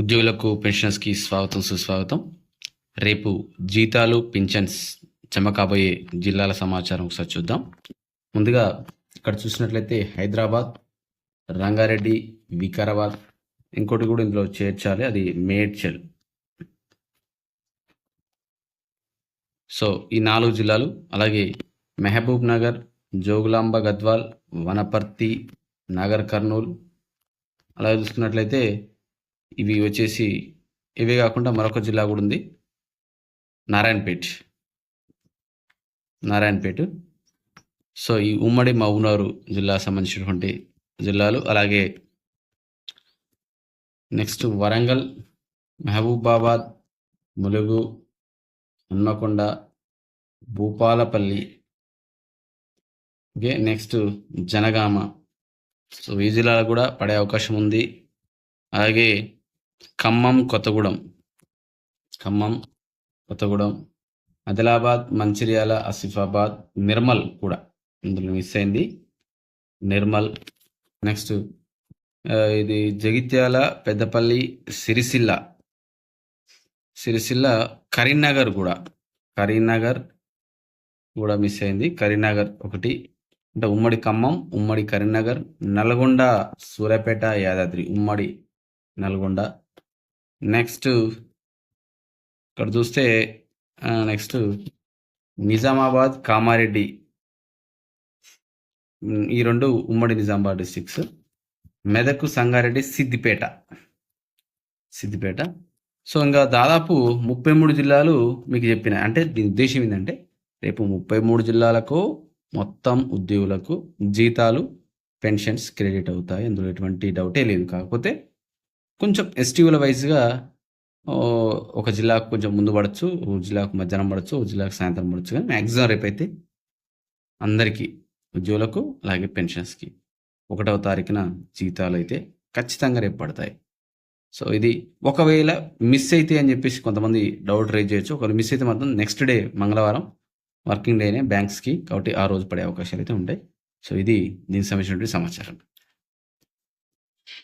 ఉద్యోగులకు పెన్షనర్స్కి స్వాగతం సుస్వాగతం. రేపు జీతాలు పింఛన్స్ జమ కాబోయే జిల్లాల సమాచారం ఒకసారి చూద్దాం. ముందుగా ఇక్కడ చూసినట్లయితే హైదరాబాద్ రంగారెడ్డి వికారాబాద్ ఇంకోటి కూడా ఇందులో చేర్చాలి అది మేడ్చల్. సో ఈ నాలుగు జిల్లాలు అలాగే మెహబూబ్ నగర్ జోగులాంబ గద్వాల్ వనపర్తి నాగర్ కర్నూల్ అలాగే చూసుకున్నట్లయితే ఇవి వచ్చేసి ఇవే కాకుండా మరొక జిల్లా కూడా ఉంది. నారాయణపేట్. నారాయణపేట. సో ఈ ఉమ్మడి మౌనారు జిల్లా సంబంధించినటువంటి జిల్లాలు. అలాగే next Warangal Mahabubabad Mulugu Hanamkonda Bhupalpally. Okay next Janagama. So ఈ జిల్లాలో కూడా పడే అవకాశం ఉంది. అలాగే ఖమ్మం కొత్తగూడెం. ఖమ్మం కొత్తగూడెం ఆదిలాబాద్ మంచిర్యాల ఆసిఫాబాద్ నిర్మల్ కూడా ఇందులో మిస్ అయింది. నిర్మల్ నెక్స్ట్ ఇది జగిత్యాల పెద్దపల్లి సిరిసిల్ల. సిరిసిల్ల కరీంనగర్ కూడా. కరీంనగర్ కూడా మిస్ అయింది. కరీంనగర్ ఒకటి అంటే ఉమ్మడి ఖమ్మం ఉమ్మడి కరీంనగర్ నల్గొండ సూర్యాపేట యాదాద్రి. ఉమ్మడి నల్గొండ. నెక్స్ట్ ఇక్కడ చూస్తే నెక్స్ట్ నిజామాబాద్ కామారెడ్డి. ఈ రెండు ఉమ్మడి నిజామాబాద్ డిస్టిక్స్ మెదక్ సంగారెడ్డి సిద్దిపేట. సిద్దిపేట. సో ఇంకా దాదాపు ముప్పై మూడు జిల్లాలు మీకు చెప్పిన అంటే దీని ఉద్దేశం ఏంటంటే రేపు ముప్పై మూడు జిల్లాలకు మొత్తం ఉద్యోగులకు జీతాలు పెన్షన్స్ క్రెడిట్ అవుతాయి. అందులో ఎటువంటి డౌటే లేదు. కాకపోతే కొంచెం ఎస్టీవుల వైజ్గా ఒక జిల్లాకు కొంచెం ముందు పడవచ్చు ఒక జిల్లాకు మధ్యాహ్నం పడవచ్చు ఓ జిల్లాకు సాయంత్రం పడచ్చు. కానీ మ్యాక్సిమం రేపైతే అందరికీ ఉద్యోగులకు అలాగే పెన్షన్స్కి ఒకటవ తారీఖున జీతాలు అయితే ఖచ్చితంగా రేపు పడతాయి. సో ఇది ఒకవేళ మిస్ అయితే అని చెప్పేసి కొంతమంది డౌట్ రేజ్ చేయొచ్చు. ఒకవేళ మిస్ అయితే మాత్రం నెక్స్ట్ డే మంగళవారం వర్కింగ్ డేనే బ్యాంక్స్కి కాబట్టి ఆ రోజు పడే అవకాశాలు అయితే ఉంటాయి. సో ఇది దీనికి సంబంధించినటువంటి సమాచారం.